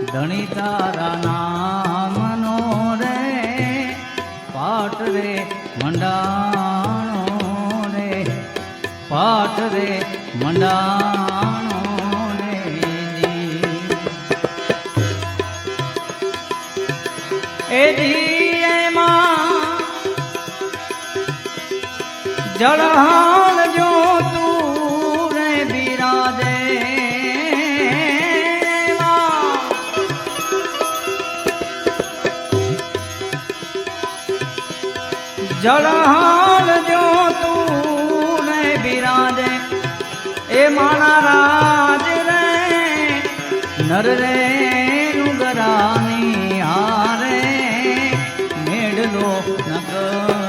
ધણી તારા નામનો રે પાઠ રે મંડાણો રે પાઠ રે મંડાણો રે એમાં જળહાણ જળહાલ જો તું ને બિરાજે, એ મારા રાજ રે, નર રે નુગરાની હારે, મેળલો નગર